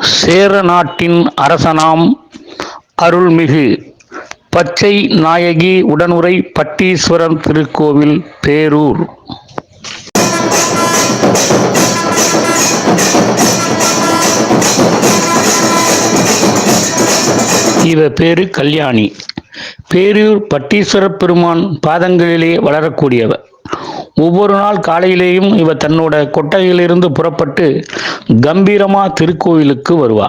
சேர நாட்டின் அரசனாம் அருள்மிகு பச்சை நாயகி உடனுரை பட்டீஸ்வரர் திருக்கோவில் பேரூர். இவ பேரு கல்யாணி. பேரூர் பட்டீஸ்வரப் பெருமான் பாதங்களிலே வளரக்கூடியவ. ஒவ்வொரு நாள் காலையிலேயும் இவ தன்னோட கொட்டகையிலிருந்து புறப்பட்டு கம்பீரமா திருக்கோயிலுக்கு வருவா.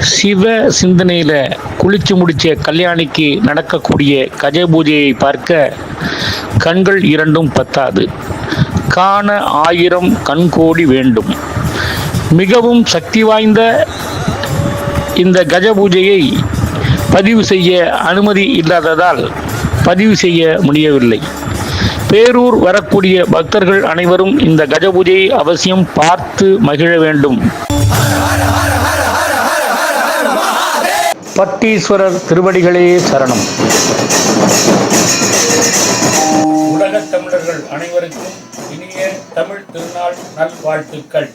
சிவ சிந்தனையில் குளிச்சு முடிச்ச கல்யாணிக்கு நடக்கக்கூடிய கஜ பூஜையை பார்க்க கண்கள் இரண்டும் பத்தாது. காண ஆயிரம் கண்கோடி வேண்டும். மிகவும் சக்தி வாய்ந்த இந்த கஜ பூஜையை பதிவு செய்ய அனுமதி இல்லாததால் பதிவு செய்ய முடியவில்லை. பேரூர் வரக்கூடிய பக்தர்கள் அனைவரும் இந்த கஜ பூஜையை அவசியம் பார்த்து மகிழ வேண்டும். பட்டீஸ்வரர் திருவடிகளே சரணம். உலகத் தமிழர்கள் அனைவருக்கும் இனிய தமிழ் திருநாள் நல்வாழ்த்துக்கள்.